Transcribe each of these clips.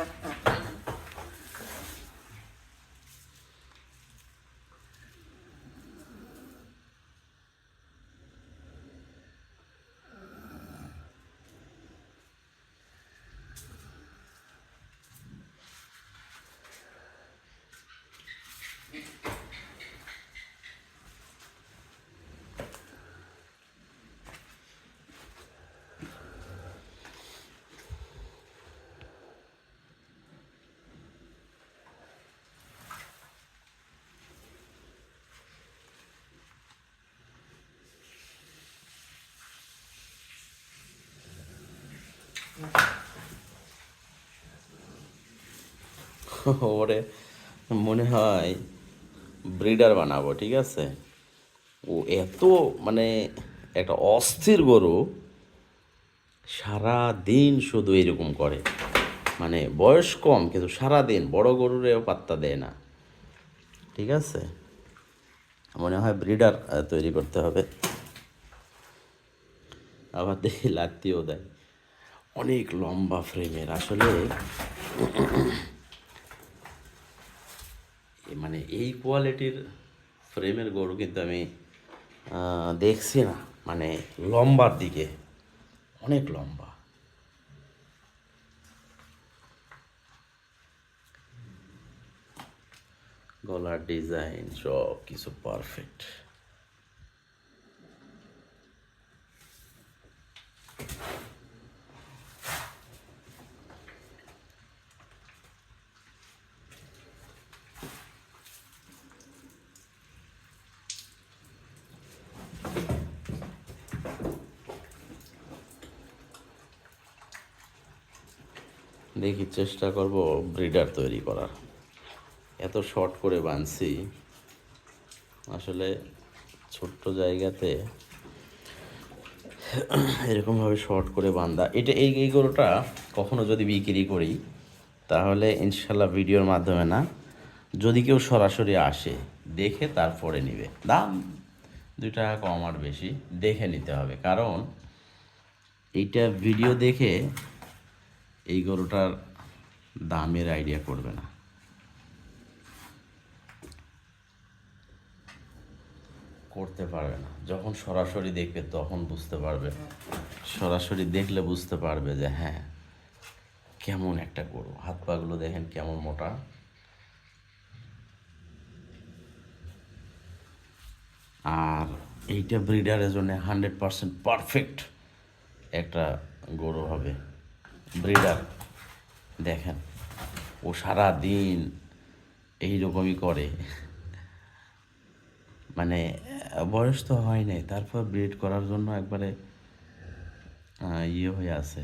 Uh-uh. ওরে মনে হয় ব্রিডার বানাবো, ঠিক আছে? ও এত মানে একটা অস্থির গরু সারা দিন শুধু এরকম করে। মানে বয়স কম, কিন্তু সারা দিন বড় গরুরেও পাত্তা দেয় না। ঠিক আছে? মনে হয় ব্রিডার তৈরি করতে হবে। আবার দেখি লাত্তিও দেয়। অনেক লম্বা ফ্রেমের আসলে মানে এই কোয়ালিটির ফ্রেমের গরু কিন্তু আমি দেখছি না। মানে লম্বার দিকে, অনেক লম্বা। গলার ডিজাইন সব কিছু পারফেক্ট দেখি চেষ্টা করব ব্রিডার তৈরি করার। এত শর্ট করে বাঁধছি আসলে ছোট্ট জায়গাতে এরকমভাবে শর্ট করে বান্ধা এটা এই এই গরুটা কখনও যদি বিক্রি করি, তাহলে ইনশাল্লাহ ভিডিওর মাধ্যমে না, যদি কেউ সরাসরি আসে, দেখে তারপরে নিবে। দাম দুই টাকা কম আর বেশি, দেখে নিতে হবে। কারণ এইটা ভিডিও দেখে এই গরুটার দামের আইডিয়া করবে না। করতে পারবে না। যখন সরাসরি দেখবে, তখন বুঝতে পারবে। সরাসরি দেখলে বুঝতে পারবে যে হ্যাঁ কেমন একটা গরু। হাত পাগুলো দেখেন কেমন মোটা। আর এইটা ব্রিডারের জন্য হান্ড্রেড পারসেন্ট পারফেক্ট একটা গরু হবে। ব্রিডার, দেখেন, ও সারা দিন এইরকমই করে। মানে বয়স তো হয় নাই, তারপর ব্রিড করার জন্য একবারে ইয়ে হয়ে আছে।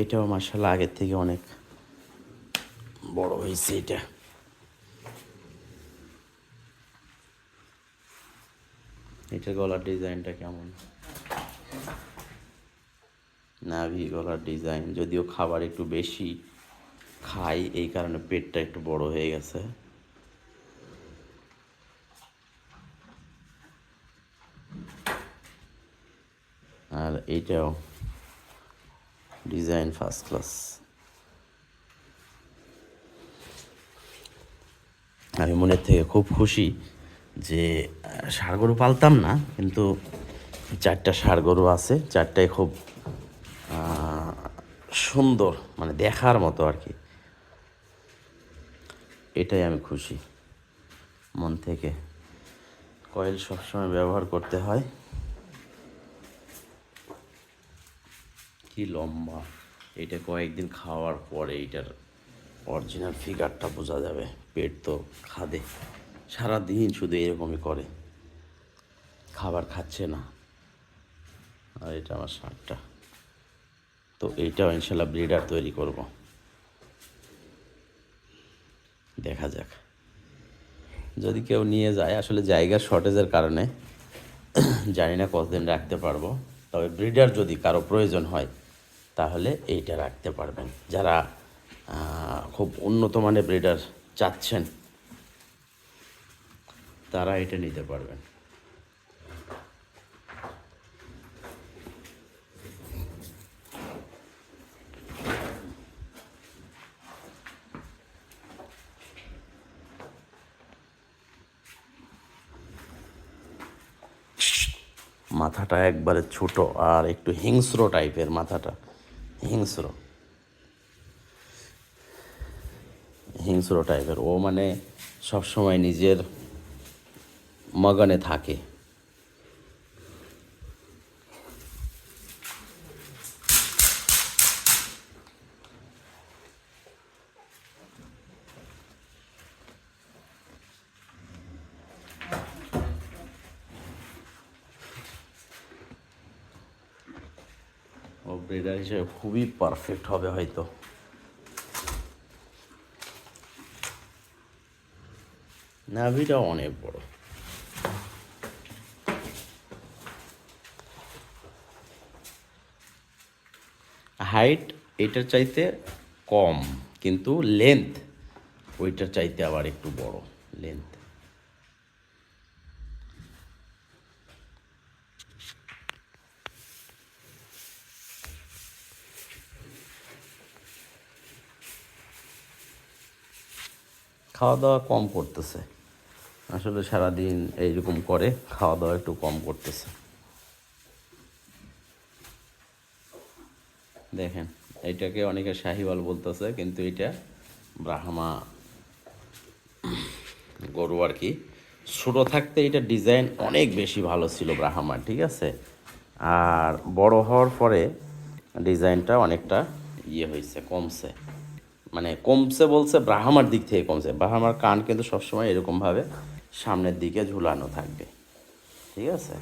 এটাও মার্শাল্লাহ আগের থেকে অনেক বড় হয়েছে এটা। এটা গলার ডিজাইনটা কেমন? নাভি গলার ডিজাইন, যদিও খাবার একটু বেশি খাই, এই কারণে পেটটা একটু বড় হয়ে গেছে। আর এইটাও ডিজাইন ফার্স্ট ক্লাস আমি মনের থেকে খুব খুশি যে ষাড় গরু পালতাম না, কিন্তু চারটা ষাড় গরু আছে, চারটাই খুব সুন্দর মানে দেখার মতো আর কি। এটাই আমি খুশি, মন থেকে। কয়েল সবসময় ব্যবহার করতে হয়। কি লম্বা। এটা কয়েকদিন খাওয়ার পরে এইটার অরিজিনাল ফিগারটা বোঝা যাবে। পেট তো খাদে। সারাদিন শুধু এরকমই করে। খাবার খাচ্ছে না। আর এটা আমার শার্টটা। তো এইটাও ইনশাল্লাহ ব্রিডার তৈরি করব। দেখা যাক। যদি কেউ নিয়ে যায়, আসলে জায়গার শর্টেজের কারণে, জানি না কতদিন রাখতে পারব। তবে ব্রিডার যদি কারও প্রয়োজন হয় তাহলে এইটা রাখতে পারবেন। যারা খুব উন্নত মানের ব্রিডার চাচ্ছেন, তারা এটা নিতে পারবেন। মাথাটা একবারে ছোট আর একটু হিংস্র টাইপের মাথাটা। হিংস্র। হিংস্র টাইপের ও মানে সবসময় নিজের মগনে থাকে ও ব্রিডার হিসেবে খুবই পারফেক্ট হবে হয়তো। নাভিটা অনেক বড়। হাইট এটার চাইতে কম, কিন্তু লেন্থ ওইটার চাইতে আবার একটু বড়। লেন্থ খাওয়া দাওয়া কম করতেছে। আসলে সারাদিন এইরকম করে খাওয়া দাওয়া একটু কম করতেছে। দেখেন, এটাকে অনেকে শাহিওয়াল বলতেছে, কিন্তু এটা ব্রাহ্মা গরু আর কি। ছোটো থাকতে এটা ডিজাইন অনেক বেশি ভালো ছিল ব্রাহ্মার ঠিক আছে? আর বড় হওয়ার পরে ডিজাইনটা অনেকটা ইয়ে হয়েছে, কমছে। মানে কমছে বলছে, ব্রাহ্মার দিক থেকে কমছে। ব্রাহ্মার কান কিন্তু সবসময় এরকমভাবে সামনের দিকে ঝুলানো থাকবে। ঠিক আছে?